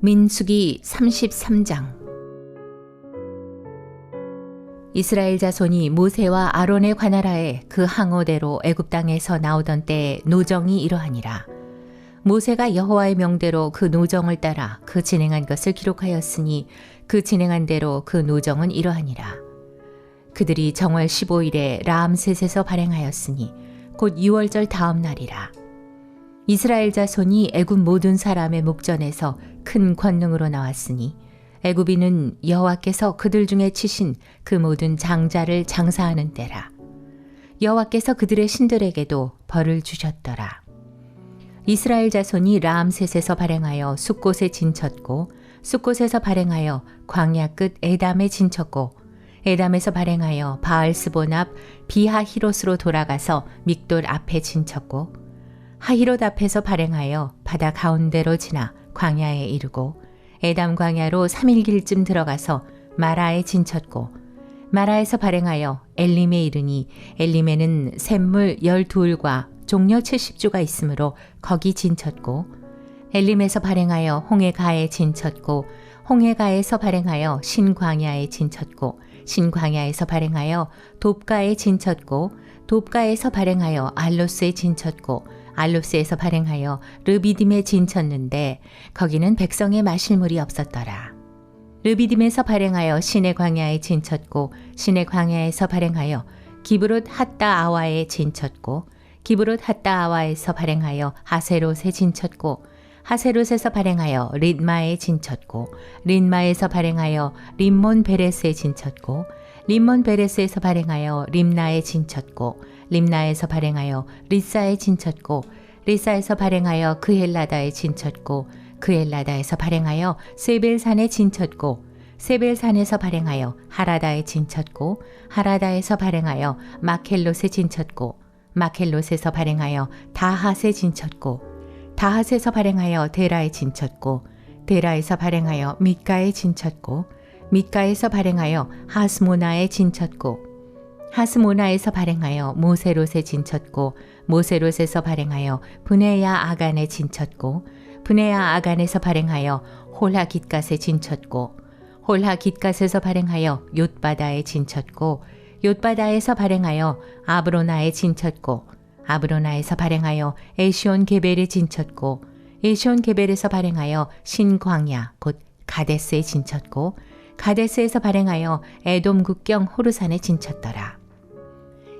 민수기 33장 이스라엘 자손이 모세와 아론의 관할하에 그 항오대로 애굽 땅에서 나오던 때에 노정이 이러하니라. 모세가 여호와의 명대로 그 노정을 따라 그 진행한 것을 기록하였으니 그 진행한 대로 그 노정은 이러하니라. 그들이 정월 15일에 라암셋에서 발행하였으니 곧 6월절 다음 날이라. 이스라엘 자손이 애굽 모든 사람의 목전에서 큰 권능으로 나왔으니 애굽인은 여호와께서 그들 중에 치신 그 모든 장자를 장사하는 때라. 여호와께서 그들의 신들에게도 벌을 주셨더라. 이스라엘 자손이 라암셋에서 발행하여 숫곳에 진쳤고 숫곳에서 발행하여 광야 끝 에담에 진쳤고 에담에서 발행하여 바알스본 앞 비하히롯으로 돌아가서 믹돌 앞에 진쳤고 하히롯 앞에서 발행하여 바다 가운데로 지나 광야에 이르고 에담 광야로 3일 길쯤 들어가서 마라에 진쳤고 마라에서 발행하여 엘림에 이르니 엘림에는 샘물 12울과 종려 70주가 있으므로 거기 진쳤고 엘림에서 발행하여 홍해가에 진쳤고 홍해가에서 발행하여 신광야에 진쳤고 신광야에서 발행하여 돕가에 진쳤고 돕가에서 발행하여 알로스에 진쳤고 알로스에서 발행하여 르비딤에 진쳤는데 거기는 백성의 마실 물이 없었더라. 르비딤에서 발행하여 신의 광야에 진쳤고 신의 광야에서 발행하여 기브롯 핫다 아와에 진쳤고 기브롯 핫다 아와에서 발행하여 하세롯에 진쳤고 하세롯에서 발행하여 릿마에 진쳤고 릿마에서 발행하여 림몬 베레스에 진쳤고 림몬 베레스에서 발행하여 림나에 진쳤고 림나에서 발행하여 리사에 진쳤고 리사에서 발행하여 그헬라다에 진쳤고 그헬라다에서 발행하여 세벨산에 진쳤고 세벨산에서 발행하여 하라다에 진쳤고 하라다에서 발행하여 마켈롯에 진쳤고 마켈롯에서 발행하여 다핫에 진쳤고 다핫에서 발행하여 데라에 진쳤고 데라에서 발행하여 밑가에 진쳤고 밑가에서 발행하여 하스모나에 진쳤고 하스모나에서 발행하여 모세롯에 진쳤고 모세롯에서 발행하여 브네야 아간에 진쳤고 브네야 아간에서 발행하여 홀하 깃갓에 진쳤고 홀하 깃갓에서 발행하여 욤바다에 진쳤고 욤바다에서 발행하여 아브로나에 진쳤고 아브로나에서 발행하여 에시온 게벨에 진쳤고 에시온 게벨에서 발행하여 신광야 곧 가데스에 진쳤고 가데스에서 발행하여 에돔 국경 호르산에 진쳤더라.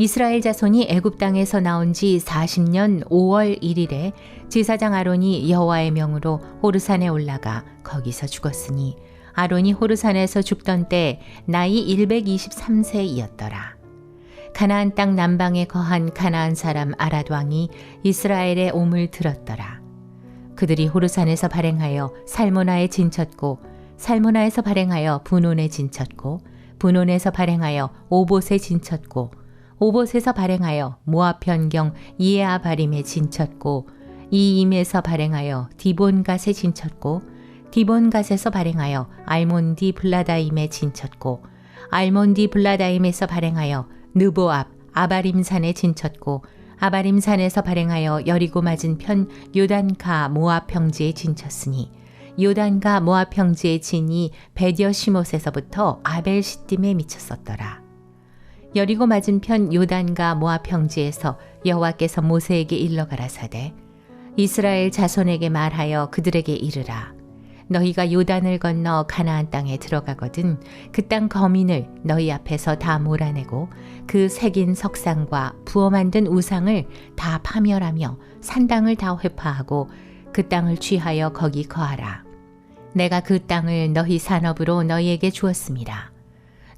이스라엘 자손이 애굽 땅에서 나온 지 40년 5월 1일에 제사장 아론이 여호와의 명으로 호르산에 올라가 거기서 죽었으니 아론이 호르산에서 죽던 때 나이 123세이었더라. 가나안 땅 남방에 거한 가나안 사람 아랏 왕이 이스라엘의 옴을 들었더라. 그들이 호르산에서 발행하여 살모나에 진쳤고 살모나에서 발행하여 분온에 진쳤고 분온에서 발행하여 오봇에 진쳤고 오봇에서 발행하여 모압 변경 이에아 바림에 진쳤고 이임에서 발행하여 디본갓에 진쳤고 디본갓에서 발행하여 알몬디 블라다임에 진쳤고 알몬디 블라다임에서 발행하여 느보압 아바림산에 진쳤고 아바림산에서 발행하여 여리고 맞은 편 요단가 모압 평지에 진쳤으니 요단가 모압 평지의 진이 베디어 시못에서부터 아벨 시딤에 미쳤었더라. 여리고 맞은편 요단과 모압 평지에서 여호와께서 모세에게 일러 가라사대 이스라엘 자손에게 말하여 그들에게 이르라 너희가 요단을 건너 가나안 땅에 들어가거든 그 땅 거민을 너희 앞에서 다 몰아내고 그 새긴 석상과 부어 만든 우상을 다 파멸하며 산당을 다 회파하고 그 땅을 취하여 거기 거하라 내가 그 땅을 너희 산업으로 너희에게 주었습니다.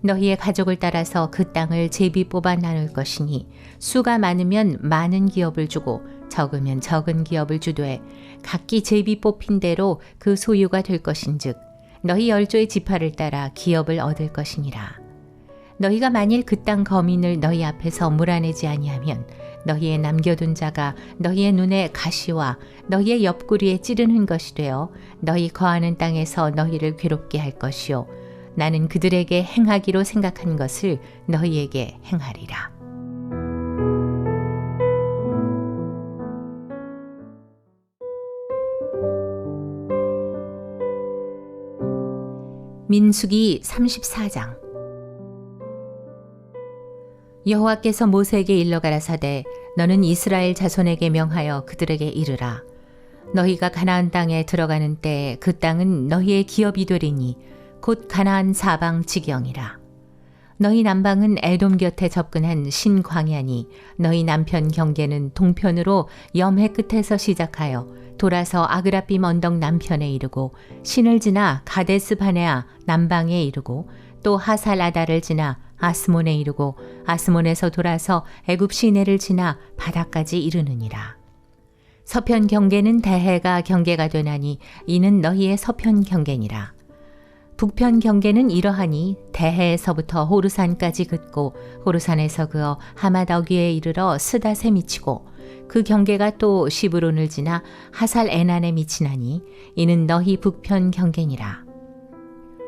너희의 가족을 따라서 그 땅을 제비 뽑아 나눌 것이니 수가 많으면 많은 기업을 주고 적으면 적은 기업을 주되 각기 제비 뽑힌 대로 그 소유가 될 것인즉 너희 열조의 지파를 따라 기업을 얻을 것이니라. 너희가 만일 그 땅 거민을 너희 앞에서 몰아내지 아니하면 너희의 남겨둔 자가 너희의 눈에 가시와 너희의 옆구리에 찌르는 것이 되어 너희 거하는 땅에서 너희를 괴롭게 할 것이요 나는 그들에게 행하기로 생각한 것을 너희에게 행하리라. 민수기 34장 여호와께서 모세에게 일러 가라사대 너는 이스라엘 자손에게 명하여 그들에게 이르라. 너희가 가나안 땅에 들어가는 때그 땅은 너희의 기업이 되리니 곧 가나안 사방 지경이라. 너희 남방은 에돔 곁에 접근한 신광야니 너희 남편 경계는 동편으로 염해 끝에서 시작하여 돌아서 아그라빔 언덕 남편에 이르고 신을 지나 가데스 바네아 남방에 이르고 또 하살아다를 지나 아스몬에 이르고 아스몬에서 돌아서 애굽 시내를 지나 바다까지 이르느니라. 서편 경계는 대해가 경계가 되나니 이는 너희의 서편 경계니라. 북편 경계는 이러하니 대해에서부터 호르산까지 긋고 호르산에서 그어 하마더기에 이르러 스닷에 미치고 그 경계가 또 시브론을 지나 하살 에난에 미치나니 이는 너희 북편 경계니라.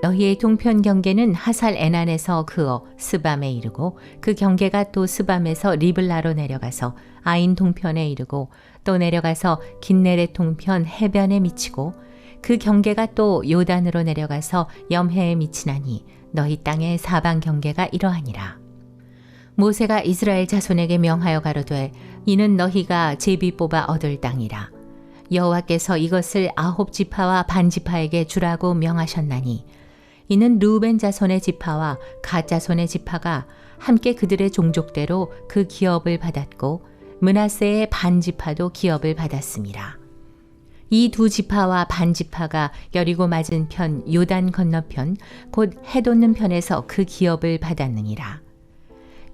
너희의 동편 경계는 하살 에난에서 그어 스밤에 이르고 그 경계가 또 스밤에서 리블라로 내려가서 아인 동편에 이르고 또 내려가서 긴네레 동편 해변에 미치고 그 경계가 또 요단으로 내려가서 염해에 미치나니 너희 땅의 사방 경계가 이러하니라. 모세가 이스라엘 자손에게 명하여 가로되 이는 너희가 제비 뽑아 얻을 땅이라. 여호와께서 이것을 아홉 지파와 반 지파에게 주라고 명하셨나니 이는 루벤 자손의 지파와 갓 자손의 지파가 함께 그들의 종족대로 그 기업을 받았고 문하세의 반 지파도 기업을 받았습니다. 이 두 지파와 반 지파가 여리고 맞은 편 요단 건너편 곧 해돋는 편에서 그 기업을 받았느니라.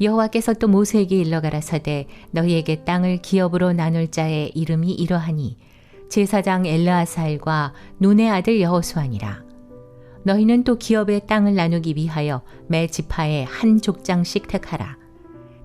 여호와께서 또 모세에게 일러 가라사대 너희에게 땅을 기업으로 나눌 자의 이름이 이러하니 제사장 엘르아살과 눈의 아들 여호수아니라. 너희는 또 기업의 땅을 나누기 위하여 매 지파에 한 족장씩 택하라.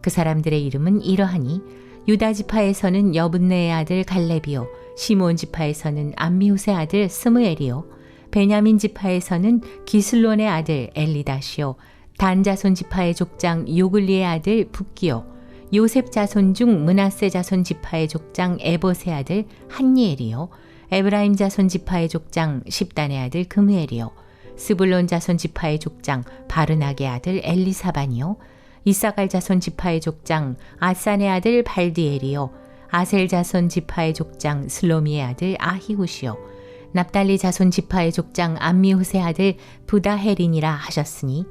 그 사람들의 이름은 이러하니 유다 지파에서는 여분네의 아들 갈렙이요 시몬 지파에서는 암미우스의 아들 스무엘이요 베냐민 지파에서는 기슬론의 아들 엘리다시요 단 자손 지파의 족장 요글리의 아들 붓기요 요셉 자손 중 문하세 자손 지파의 족장 에봇의 아들 한니엘이요 에브라임 자손 지파의 족장 십단의 아들 금우엘이요 스불론 자손 지파의 족장 바르나게 아들 엘리사반이요. 이사갈 자손 지파의 족장 아산의 아들 발디엘이요. 아셀 자손 지파의 족장 슬로미의 아들 아히우시요. 납달리 자손 지파의 족장 암미후스의 아들 부다헤린이라 하셨으니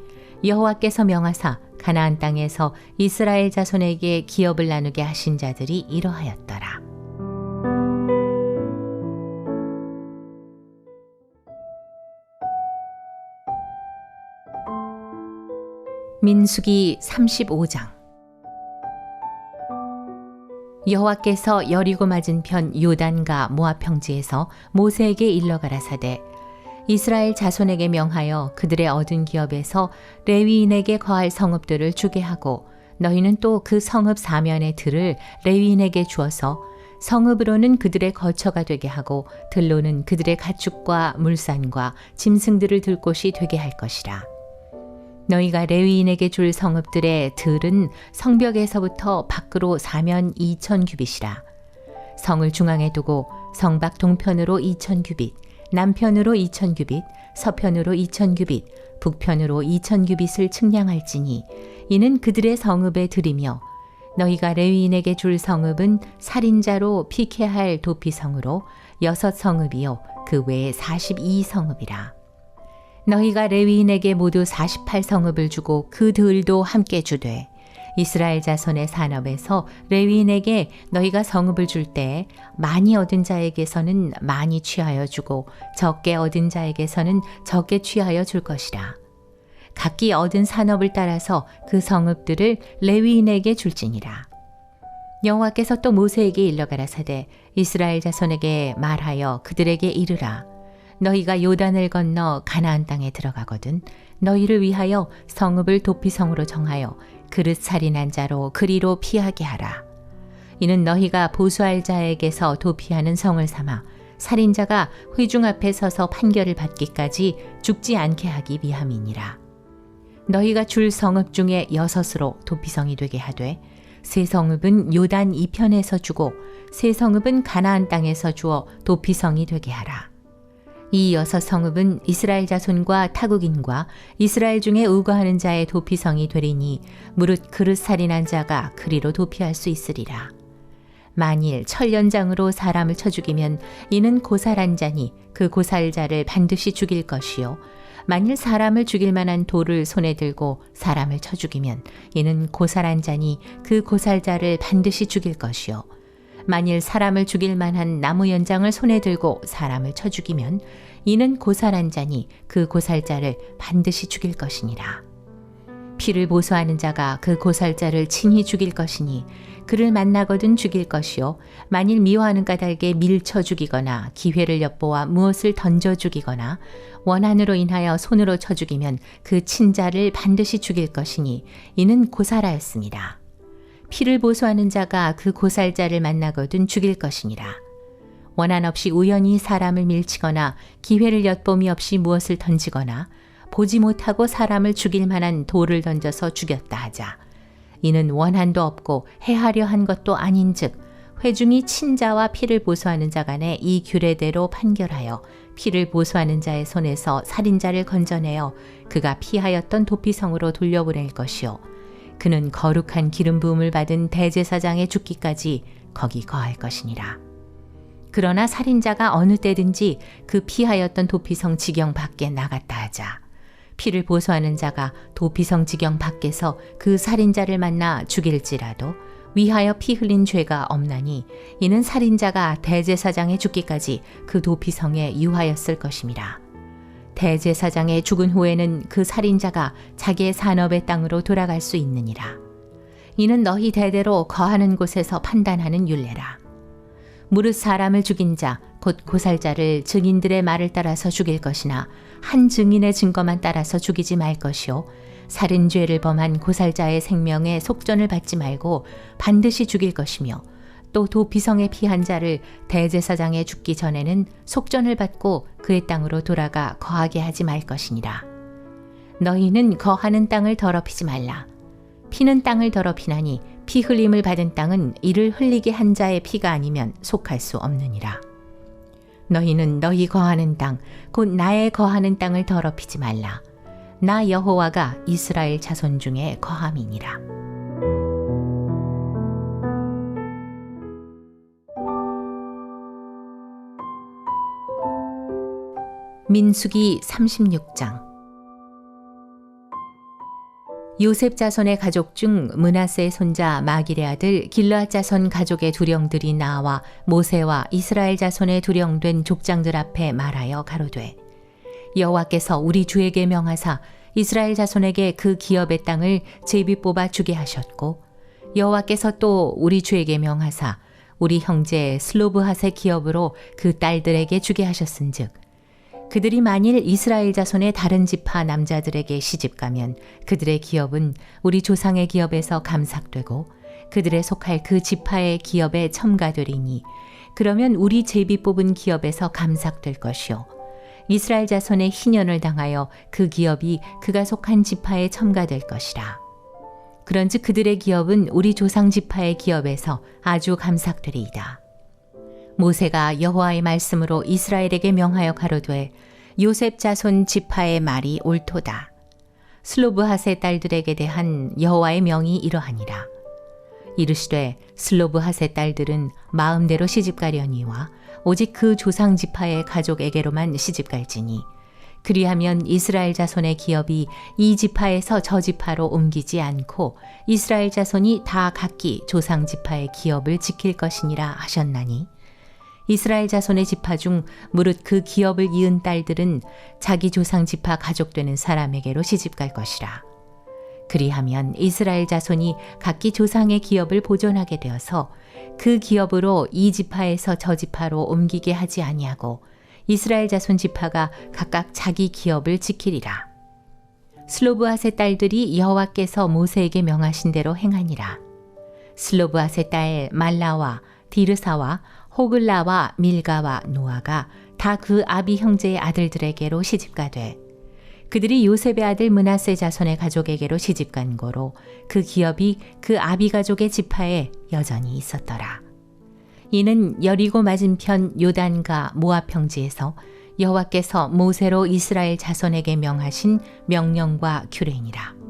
여호와께서 명하사 가나안 땅에서 이스라엘 자손에게 기업을 나누게 하신 자들이 이러하였더라. 민수기 35장 여호와께서 여리고 맞은 편 요단과 모압 평지에서 모세에게 일러 가라사대 이스라엘 자손에게 명하여 그들의 얻은 기업에서 레위인에게 거할 성읍들을 주게 하고 너희는 또 그 성읍 사면의 들을 레위인에게 주어서 성읍으로는 그들의 거처가 되게 하고 들로는 그들의 가축과 물산과 짐승들을 들 곳이 되게 할 것이라. 너희가 레위인에게 줄 성읍들의 들은 성벽에서부터 밖으로 사면 2천 규빗이라. 성을 중앙에 두고 성밖 동편으로 2천 규빗, 남편으로 2천 규빗, 서편으로 2천 규빗, 북편으로 2천 규빗을 측량할지니 이는 그들의 성읍에 들이며 너희가 레위인에게 줄 성읍은 살인자로 피케할 도피성으로 여섯 성읍이요 그 외에 42 성읍이라. 너희가 레위인에게 모두 48성읍을 주고 그 들도 함께 주되 이스라엘 자손의 산업에서 레위인에게 너희가 성읍을 줄 때 많이 얻은 자에게서는 많이 취하여 주고 적게 얻은 자에게서는 적게 취하여 줄 것이라. 각기 얻은 산업을 따라서 그 성읍들을 레위인에게 줄지니라. 여호와께서 또 모세에게 일러 가라사대 이스라엘 자손에게 말하여 그들에게 이르라. 너희가 요단을 건너 가나안 땅에 들어가거든 너희를 위하여 성읍을 도피성으로 정하여 그릇 살인한 자로 그리로 피하게 하라. 이는 너희가 보수할 자에게서 도피하는 성을 삼아 살인자가 회중 앞에 서서 판결을 받기까지 죽지 않게 하기 위함이니라. 너희가 줄 성읍 중에 여섯으로 도피성이 되게 하되 세 성읍은 요단 이편에서 주고 세 성읍은 가나안 땅에서 주어 도피성이 되게 하라. 이 여섯 성읍은 이스라엘 자손과 타국인과 이스라엘 중에 우거하는 자의 도피성이 되리니 무릇 그릇 살인한 자가 그리로 도피할 수 있으리라. 만일 철련장으로 사람을 쳐 죽이면 이는 고살한 자니 그 고살자를 반드시 죽일 것이요. 만일 사람을 죽일 만한 돌을 손에 들고 사람을 쳐 죽이면 이는 고살한 자니 그 고살자를 반드시 죽일 것이요. 만일 사람을 죽일 만한 나무 연장을 손에 들고 사람을 쳐 죽이면 이는 고살한 자니 그 고살자를 반드시 죽일 것이니라. 피를 보수하는 자가 그 고살자를 친히 죽일 것이니 그를 만나거든 죽일 것이요 만일 미워하는 까닭에 밀쳐 죽이거나 기회를 엿보아 무엇을 던져 죽이거나 원한으로 인하여 손으로 쳐 죽이면 그 친자를 반드시 죽일 것이니 이는 고살하였습니다. 피를 보수하는 자가 그 고살자를 만나거든 죽일 것이니라. 원한 없이 우연히 사람을 밀치거나 기회를 엿봄이 없이 무엇을 던지거나 보지 못하고 사람을 죽일 만한 돌을 던져서 죽였다 하자. 이는 원한도 없고 해하려 한 것도 아닌즉 회중이 친자와 피를 보수하는 자 간에 이 규례대로 판결하여 피를 보수하는 자의 손에서 살인자를 건져내어 그가 피하였던 도피성으로 돌려보낼 것이요 그는 거룩한 기름 부음을 받은 대제사장의 죽기까지 거기 거할 것이니라. 그러나 살인자가 어느 때든지 그 피하였던 도피성 지경 밖에 나갔다 하자. 피를 보수하는 자가 도피성 지경 밖에서 그 살인자를 만나 죽일지라도 위하여 피 흘린 죄가 없나니 이는 살인자가 대제사장의 죽기까지 그 도피성에 유하였을 것임이라. 대제사장의 죽은 후에는 그 살인자가 자기의 산업의 땅으로 돌아갈 수 있느니라. 이는 너희 대대로 거하는 곳에서 판단하는 율례라. 무릇 사람을 죽인 자, 곧 고살자를 증인들의 말을 따라서 죽일 것이나 한 증인의 증거만 따라서 죽이지 말 것이요. 살인죄를 범한 고살자의 생명에 속전을 받지 말고 반드시 죽일 것이며 또 도피성에 피한 자를 대제사장에 죽기 전에는 속전을 받고 그의 땅으로 돌아가 거하게 하지 말 것이니라. 너희는 거하는 땅을 더럽히지 말라. 피는 땅을 더럽히나니 피 흘림을 받은 땅은 이를 흘리게 한 자의 피가 아니면 속할 수 없느니라. 너희는 너희 거하는 땅, 곧 나의 거하는 땅을 더럽히지 말라. 나 여호와가 이스라엘 자손 중에 거함이니라. 민수기 36장. 요셉 자손의 가족 중 문하세의 손자 마길의 아들 길르앗 자손 가족의 두령들이 나와 모세와 이스라엘 자손의 두령된 족장들 앞에 말하여 가로되 여호와께서 우리 주에게 명하사 이스라엘 자손에게 그 기업의 땅을 제비 뽑아 주게 하셨고 여호와께서 또 우리 주에게 명하사 우리 형제 슬로브핫의 기업으로 그 딸들에게 주게 하셨은즉 그들이 만일 이스라엘 자손의 다른 지파 남자들에게 시집가면 그들의 기업은 우리 조상의 기업에서 감삭되고 그들의 속할 그 지파의 기업에 첨가되리니 그러면 우리 제비 뽑은 기업에서 감삭될 것이요. 이스라엘 자손의 희년을 당하여 그 기업이 그가 속한 지파에 첨가될 것이라. 그런즉 그들의 기업은 우리 조상 지파의 기업에서 아주 감삭되리이다 모세가 여호와의 말씀으로 이스라엘에게 명하여 가로되 요셉 자손 지파의 말이 옳도다. 슬로브핫의 딸들에게 대한 여호와의 명이 이러하니라. 이르시되 슬로브핫의 딸들은 마음대로 시집가려니와 오직 그 조상 지파의 가족에게로만 시집갈지니 그리하면 이스라엘 자손의 기업이 이 지파에서 저 지파로 옮기지 않고 이스라엘 자손이 다 각기 조상 지파의 기업을 지킬 것이니라 하셨나니 이스라엘 자손의 지파 중 무릇 그 기업을 이은 딸들은 자기 조상 지파 가족되는 사람에게로 시집갈 것이라. 그리하면 이스라엘 자손이 각기 조상의 기업을 보존하게 되어서 그 기업으로 이 지파에서 저 지파로 옮기게 하지 아니하고 이스라엘 자손 지파가 각각 자기 기업을 지키리라. 슬로브앗의 딸들이 여호와께서 모세에게 명하신 대로 행하니라. 슬로브앗의 딸 말라와 디르사와 호글라와 밀가와 노아가 다 그 아비 형제의 아들들에게로 시집가 되 그들이 요셉의 아들 문하세 자손의 가족에게로 시집간 고로 그 기업이 그 아비 가족의 지파에 여전히 있었더라. 이는 여리고 맞은편 요단과 모압 평지에서 여호와께서 모세로 이스라엘 자손에게 명하신 명령과 규례니라.